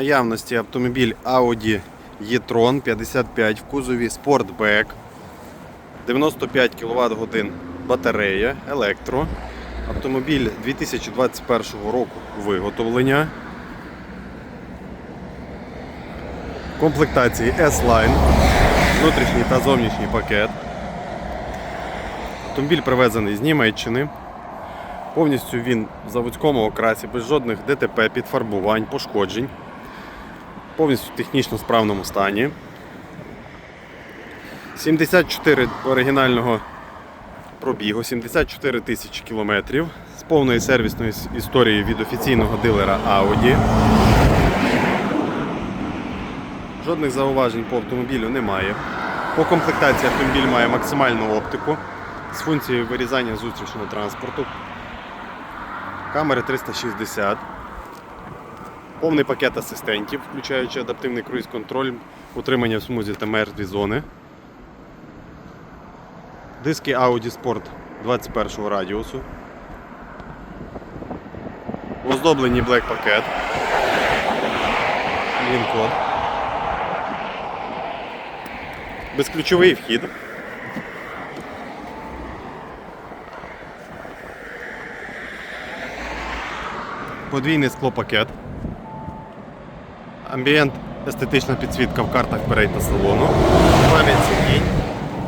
наявності автомобіль Audi e-tron 55 в кузові Sportback, 95 кВт годин батарея, електро. Автомобіль 2021 року виготовлення. Комплектації S-Line, внутрішній та зовнішній пакет. Автомобіль привезений з Німеччини. Повністю він в заводському окрасі, без жодних ДТП, підфарбувань, пошкоджень. Повністю в технічно справному стані. 74 оригінального пробігу, 74 тисячі кілометрів з повною сервісною історією від офіційного дилера Audi. Жодних зауважень по автомобілю немає. По комплектації автомобіль має максимальну оптику з функцією вирізання зустрічного транспорту. Камери 360. Повний пакет асистентів, включаючи адаптивний круїз-контроль, утримання в смузі та мертві зони. Диски Audi Sport 21 радіусу. Оздоблені Black пакет. Він-код. Безключовий вхід. Подвійний склопакет. Амбієнт естетична підсвітка в картах перед та салону. Пам'ять сидінь,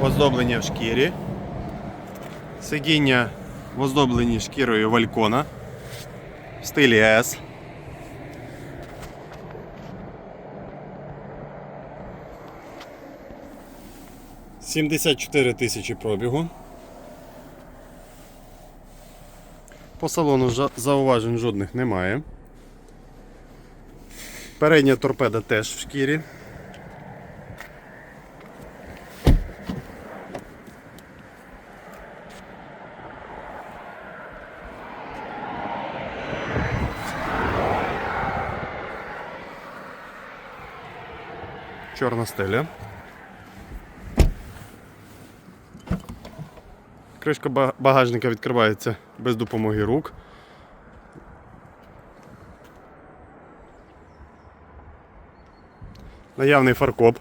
оздоблення в шкірі. Сидіння в оздобленні шкірою валькона в стилі S. Сімдесят чотири тисячі пробігу. По салону зауважень жодних немає. Передня торпеда теж в шкірі. Чорна стеля. Кришка багажника відкривається без допомоги рук. Наявний фаркоп.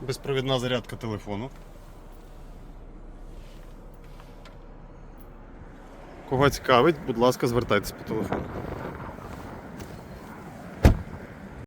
Безпровідна зарядка телефону. Кого цікавить, будь ласка, звертайтесь по телефону.